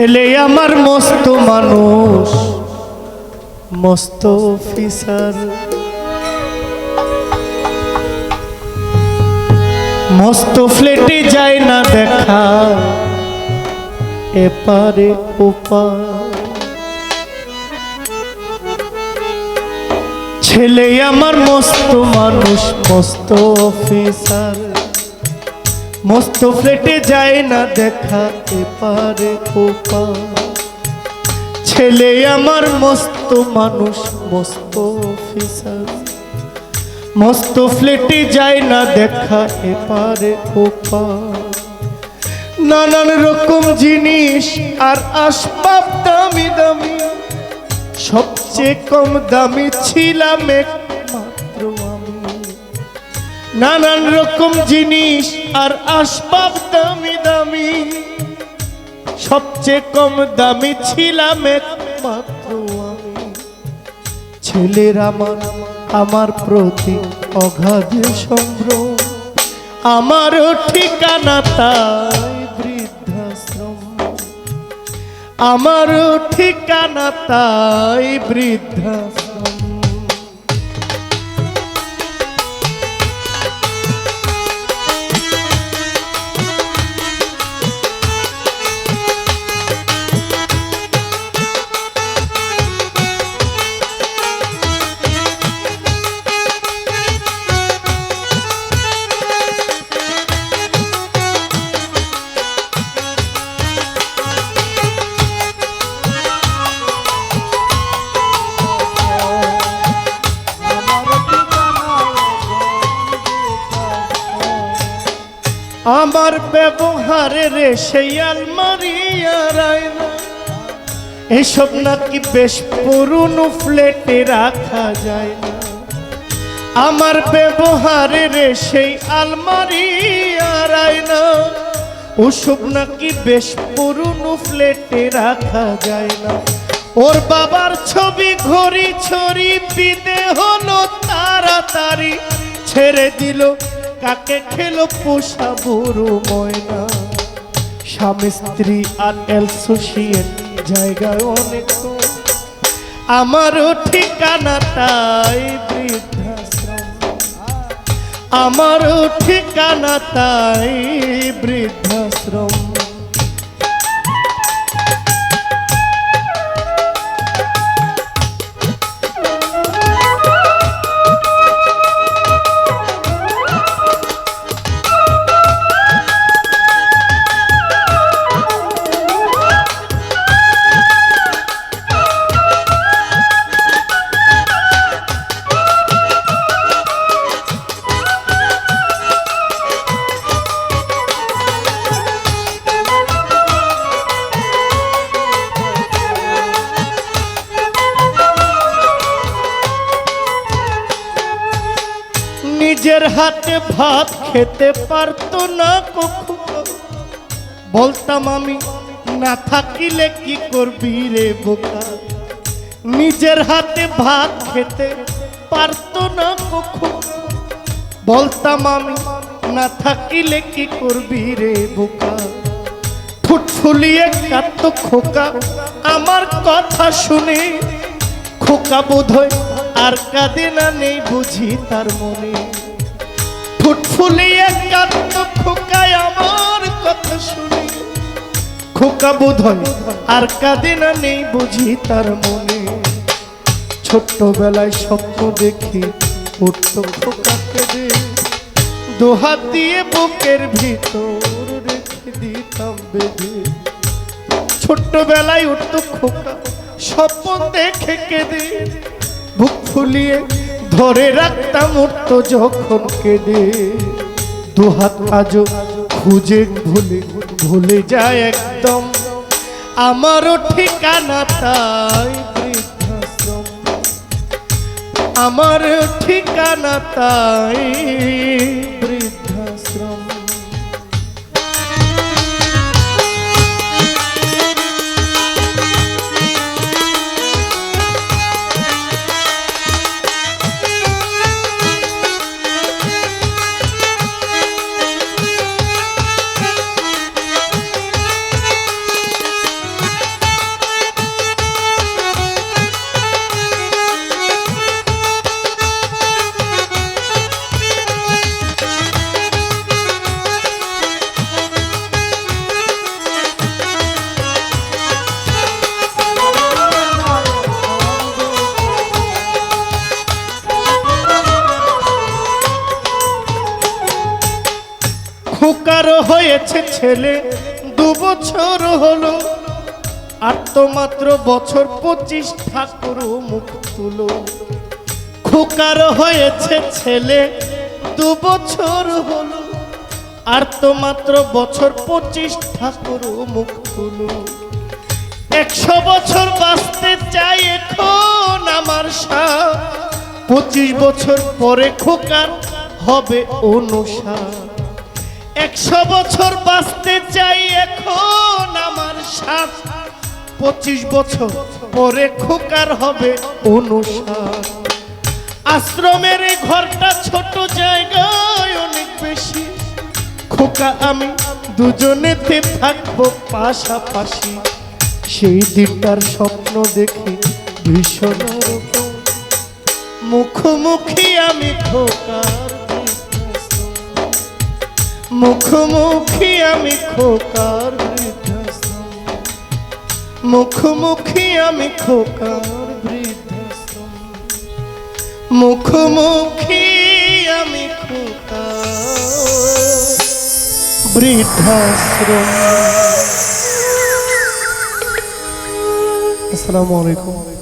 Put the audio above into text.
ছেলে আমার মস্ত মানুষ, মস্ত অফিসার মস্ত ফ্লেটে যায় না দেখা, এপারে ওপার। ছেলে আমার মস্ত মানুষ, মস্ত অফিসার মস্ত ফ্লেটে যায় না দেখা এপারে ওপার ছেলে আমার মস্ত মানুষ, মস্ত অফিসার মস্ত ফ্লেটে যায় না দেখা এপারে ওপার নানান রকম জিনিস আর আসবাব দামি দামি। সবচেয়ে কম দামি ছিলাম একমাত্র আমি নানান রকম জিনিস আর আসবাব দামি দামি। সবচেয়ে কম দামি ছিলাম একমাত্র আমি। ছেলের আমার আমার প্রতি অগাধ সম্ভ্রম। আমারও ঠিকানা তাই বৃদ্ধাশ্রম। আমারও ঠিকানা তাই বৃদ্ধাশ্রম। আমার ব্যবহারে রে সেই আলমারি আর আয়না। এসব নাকি বেশ পুরনো ফ্লেটে রাখা যায় না। আমার ব্যবহারে রে সেই আলমারি আর আয়না। ওসব নাকি বেশ পুরনো ফ্লেটে রাখা যায় না। ওর বাবার ছবি ঘড়ি ছড়ি বিদে হলো তাড়াতাড়ি। ছেড়ে দিল কাকে খেল পোষা বুড়ো ময়না? স্বামী, স্ত্রী আর অ্যাসোসিয়েট জায়গায় অনেক আমারও ঠিকানা তাই বৃদ্ধাশ্রম। আমারও ঠিকানা তাই বৃদ্ধাশ্রম। নিজের হাতে ভাত খেতে পারতো না কখনো। বলতাম আমি, না থাকিলে কি করবি রে বোকা? নিজের হাতে ভাত খেতে পারতো না কখনো। বলতাম আমি, না থাকিলে কি করবি রে বোকা? ফুটফুলিয়ে কাঁদত খোকা। আমার কথা শুনে খোকা বোধয় আর কাঁদে না নেই বুঝি তার মনে। ফুটফুলিয়ে কাঁদত খোকায় আমার কথা শুনে। খোকা বোধয় আর কাঁদে না নেই বুঝি তার মনে। ছোট্টবেলায় স্বপ্ন দেখি উঠত খোকাকে দে। দোহাত দিয়ে বুকের ভিতর রেখে দিতাম বেঁধে। ছোট্টবেলায় উঠত খোকা, স্বপ্ন দেখে কেঁদে। বুক ফুলিয়ে ধরে রাখতাম উঠত যখন কেঁদে। দুহাত আজও খুঁজে ভুলে ভুলে যায় একদম। আমারও ঠিকানা তাই আমার ঠিকানা তাই হয়েছে ছেলে, দু বছর হলো। আর তো মাত্র বছর পঁচিশ ঠাকুর মুখ তুলো। খোকার হয়েছে ছেলে, দু বছর হলো। আর তো মাত্র বছর পঁচিশ ঠাকুর মুখ তুলো। একশো বছর বাঁচতে চাই এখন আমার সাথ পঁচিশ বছর পরে খোকার হবে অনুসার। একশো বছর বাঁচতে চাই এখন আমার সাথ। পঁচিশ বছর পরে খোকার হবে অনুসার। আশ্রমের ঘরটা ছোট জায়গায় অনেক বেশি। খোকা আমি দুজনেতে থাকব পাশাপাশি। সেই দিনটার স্বপ্ন দেখি ভীষণ মুখোমুখি আমি বৃদ্ধাশ্রম। মুখোমুখি আমি খোকার বৃদ্ধাশ্রম। মুখোমুখি আমি খোকার বৃদ্ধাশ্রম। মুখোমুখি আমি খোকার বৃদ্ধাশ্রম। আসসালামু আলাইকুম।